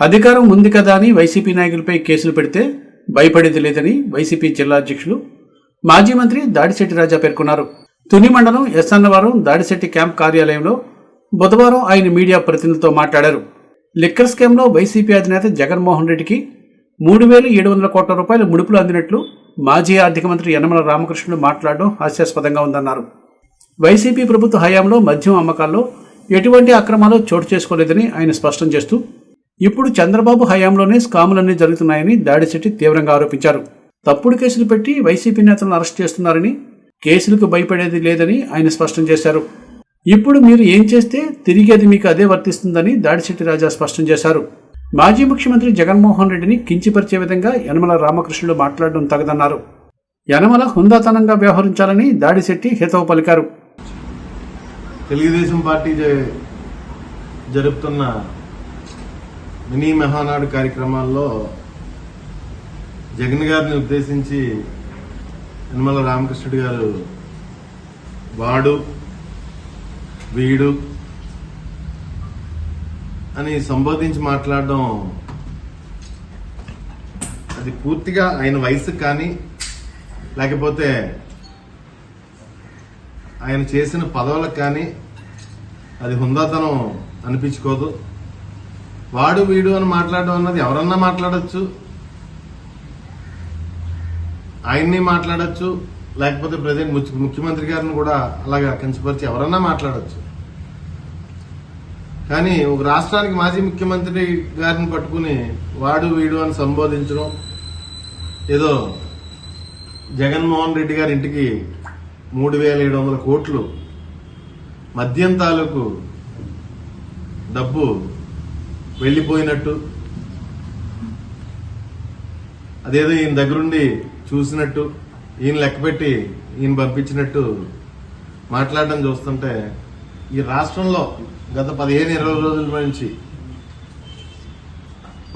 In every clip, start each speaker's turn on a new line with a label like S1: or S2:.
S1: అధికారం ఉంది కదా అని వైసీపీ నాయకులపై కేసులు పెడితే భయపడేది లేదని వైసీపీ జిల్లా అధ్యక్షులు మాజీ మంత్రి దాడిశెట్టి రాజా పేర్కొన్నారు. తుని మండలం ఎస్సన్నవరం దాడిశెట్టి క్యాంప్ కార్యాలయంలో బుధవారం ఆయన మీడియా ప్రతినిధులతో మాట్లాడారు. లిక్కర్ స్కామ్లో వైసీపీ అధినేత జగన్మోహన్ రెడ్డికి మూడు వేల ఏడు వందల కోట్ల రూపాయల ముడుపులు అందినట్లు మాజీ ఆర్థిక మంత్రి యనమల రామకృష్ణుడు మాట్లాడడం హాస్యాస్పదంగా ఉందన్నారు. వైసీపీ ప్రభుత్వ హయాంలో మద్యం అమ్మకాల్లో ఎటువంటి అక్రమాలు చోటు చేసుకోలేదని ఆయన స్పష్టం చేస్తూ ఇప్పుడు చంద్రబాబు హయాంలోనే స్కాములన్నీ జరుగుతున్నాయని దాడిశెట్టి తీవ్రంగా ఆరోపించారు. తప్పుడు కేసులు పెట్టి వైసీపీ నేతలను అరెస్ట్ చేస్తున్నారని కేసులకు భయపడేది లేదని ఆయన స్పష్టం చేశారు. ఇప్పుడు మీరు ఏం చేస్తే తిరిగేది మీకు అదే వర్తిస్తుందని దాడిశెట్టి రాజా స్పష్టం చేశారు. మాజీ ముఖ్యమంత్రి జగన్మోహన్ రెడ్డిని కించిపరిచే విధంగా యనమల రామకృష్ణుడు మాట్లాడడం తగదన్నారు. యనమల హుందాతనంగా వ్యవహరించాలని దాడిశెట్టి హితవు పలికారు.
S2: తెలుగుదేశం పార్టీ జరుపుతున్న మినీ మహానాడు కార్యక్రమాల్లో జగన్ గారిని ఉద్దేశించి యనమల రామకృష్ణుడు గారు వాడు వీడు అని సంబోధించి మాట్లాడడం అది పూర్తిగా ఆయన వయసుకు కానీ లేకపోతే ఆయన చేసిన పదవులకు కానీ అది హుందాతనం అనిపించుకోదు. వాడు వీడు అని మాట్లాడడం అన్నది ఎవరన్నా మాట్లాడచ్చు. ఆయన్ని మాట్లాడచ్చు. లేకపోతే ప్రజెంట్ ముఖ్యమంత్రి గారిని కూడా అలాగా కించపరిచి ఎవరన్నా మాట్లాడచ్చు. కానీ ఒక రాష్ట్రానికి మాజీ ముఖ్యమంత్రి గారిని పట్టుకుని వాడు వీడు అని సంబోధించడం ఏదో జగన్మోహన్ రెడ్డి గారి ఇంటికి మూడు వేల ఏడు వందల కోట్లు మద్యం తాలూకు డబ్బు వెళ్ళిపోయినట్టు. అదేదో ఈయన దగ్గరుండి చూసినట్టు ఈయన లెక్కపెట్టి ఈయన పంపించినట్టు మాట్లాడడం చూస్తుంటే ఈ రాష్ట్రంలో గత పదిహేను ఇరవై రోజుల నుంచి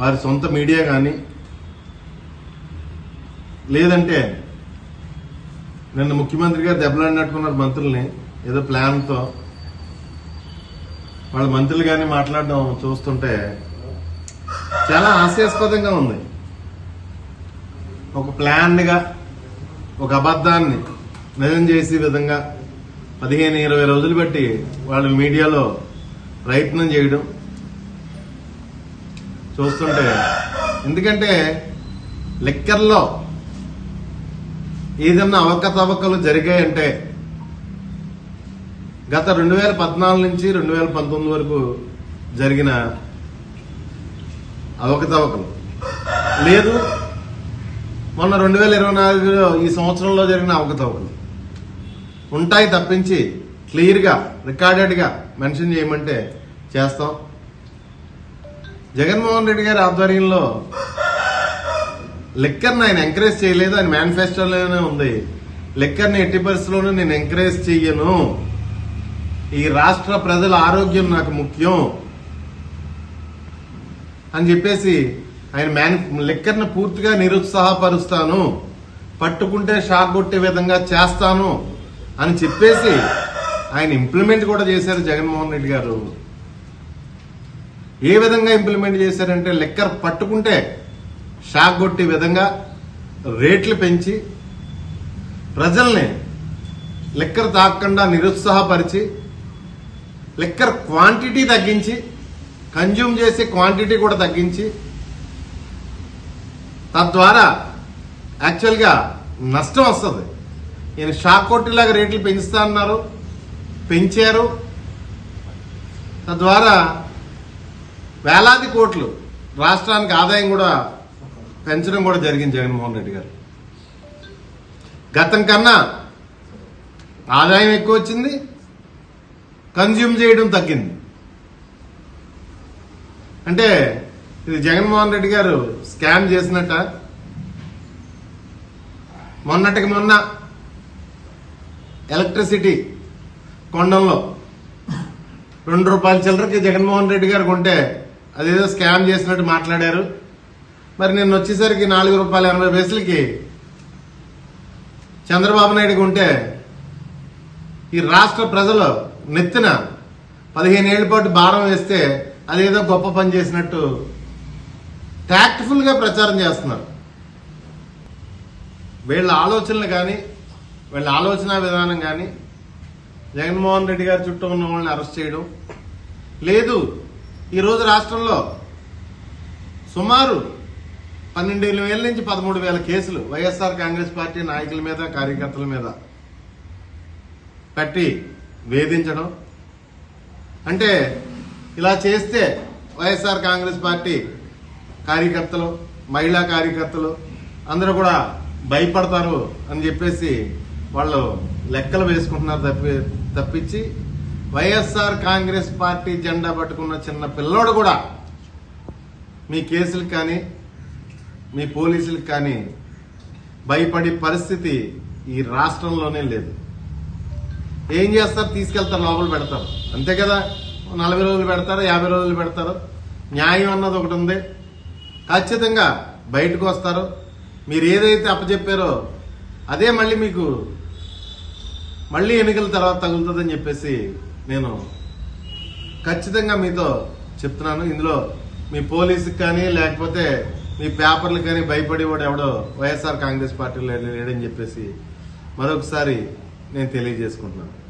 S2: వారి సొంత మీడియా కానీ లేదంటే నిన్న ముఖ్యమంత్రి గారు దెబ్బలాడినట్టుకున్నారు మంత్రుల్ని ఏదో ప్లాన్తో వాళ్ళ మంత్రులు కానీ మాట్లాడడం చూస్తుంటే చాలా హాస్యాస్పదంగా ఉంది. ఒక ప్లాన్గా ఒక అబద్ధాన్ని నిజం చేసే విధంగా పదిహేను ఇరవై రోజులు బట్టి వాళ్ళు మీడియాలో ప్రయత్నం చేయడం చూస్తుంటే ఎందుకంటే లెక్కల్లో ఏదన్నా అవకతవకలు జరిగాయంటే గత రెండు వేల పద్నాలుగు నుంచి రెండు వేల పంతొమ్మిది వరకు జరిగిన అవకతవకలు. లేదు మొన్న రెండు వేల ఇరవై నాలుగులో ఈ సంవత్సరంలో జరిగిన అవకతవకలు. ఉంటాయి తప్పించి క్లియర్గా రికార్డెడ్గా మెన్షన్ చేయమంటే చేస్తాం. జగన్మోహన్ రెడ్డి గారి ఆధ్వర్యంలో లిక్కర్ని ఆయన ఎంకరేజ్ చేయలేదు ఆయన మేనిఫెస్టోలోనే ఉంది. లిక్కర్ని ఎట్టి పరిస్థితుల్లోనూ నేను ఎంకరేజ్ చెయ్యను. ఈ రాష్ట్ర ప్రజల ఆరోగ్యం నాకు ముఖ్యం అని చెప్పేసి ఆయన మేని లెక్కర్ని పూర్తిగా నిరుత్సాహపరుస్తాను. పట్టుకుంటే షాక్ కొట్టే విధంగా చేస్తాను అని చెప్పేసి ఆయన ఇంప్లిమెంట్ కూడా చేశారు జగన్మోహన్ రెడ్డి గారు. ఏ విధంగా ఇంప్లిమెంట్ చేశారంటే లెక్కర్ పట్టుకుంటే షాక్ కొట్టే విధంగా రేట్లు పెంచి ప్రజల్ని లెక్కర్ తాగకుండా నిరుత్సాహపరిచి లిక్కర్ క్వాంటిటీ తగ్గించి కన్జ్యూమ్ చేసే క్వాంటిటీ కూడా తగ్గించి తద్వారా యాక్చువల్గా నష్టం వస్తుంది. ఈయన షాక్ కొట్టేలాగా రేట్లు పెంచుతా అన్నారు పెంచారు. తద్వారా వేలాది కోట్లు రాష్ట్రానికి ఆదాయం కూడా పెంచడం కూడా జరిగింది జగన్మోహన్ రెడ్డి గారు. గతం కన్నా ఆదాయం ఎక్కువ వచ్చింది కన్జ్యూమ్ చేయడం తగ్గింది. అంటే ఇది జగన్మోహన్ రెడ్డి గారు స్కామ్ చేసినట్ట. మొన్నటికి మొన్న ఎలక్ట్రిసిటీ కొండంలో రెండు రూపాయల చిల్లరకి జగన్మోహన్ రెడ్డి గారు కొంటే అదేదో స్కామ్ చేసినట్టు మాట్లాడారు. మరి నిన్న వచ్చేసరికి నాలుగు రూపాయల ఎనభై పైసలకి చంద్రబాబు నాయుడు ఉంటే ఈ రాష్ట్ర ప్రజలు నెత్తిన పదిహేను ఏళ్ళ పాటు భారం వేస్తే అదేదో గొప్ప పని చేసినట్టు ట్యాక్ట్ఫుల్గా ప్రచారం చేస్తున్నారు. వీళ్ళ ఆలోచనలు కానీ వీళ్ళ ఆలోచన విధానం కానీ జగన్మోహన్ రెడ్డి గారి చుట్టూ ఉన్న వాళ్ళని అరెస్ట్ చేయడం. లేదు ఈరోజు రాష్ట్రంలో సుమారు పన్నెండు వేల నుంచి పదమూడు వేల కేసులు వైఎస్ఆర్ కాంగ్రెస్ పార్టీ నాయకుల మీద కార్యకర్తల మీద కట్టి వేధించడం. అంటే ఇలా చేస్తే వైఎస్ఆర్ కాంగ్రెస్ పార్టీ కార్యకర్తలు మహిళా కార్యకర్తలు అందరూ కూడా భయపడతారు అని చెప్పేసి వాళ్ళు లెక్కలు వేసుకుంటున్నారు తప్పి తప్పించి వైఎస్ఆర్ కాంగ్రెస్ పార్టీ జెండా పట్టుకున్న చిన్న పిల్లోడు కూడా మీ కేసులకు కానీ మీ పోలీసులకు కానీ భయపడే పరిస్థితి ఈ రాష్ట్రంలోనే లేదు. ఏం చేస్తారు? తీసుకెళ్తారు లోపల పెడతారు. అంతే కదా? నలభై రోజులు పెడతారు? యాభై రోజులు పెడతారు? న్యాయం అన్నది ఒకటి ఉంది. ఖచ్చితంగా బయటకు వస్తారు. మీరు ఏదైతే అప్పచెప్పారో అదే మళ్ళీ మీకు మళ్ళీ ఎన్నికల తర్వాత తగులుతుందని చెప్పేసి నేను ఖచ్చితంగా మీతో చెప్తున్నాను. ఇందులో మీ పోలీసుకి కానీ లేకపోతే మీ పేపర్లు కానీ భయపడేవాడు ఎవడో వైఎస్ఆర్ కాంగ్రెస్ పార్టీలో లేడని చెప్పేసి మరొకసారి నేను తెలియజేసుకుంటున్నాను.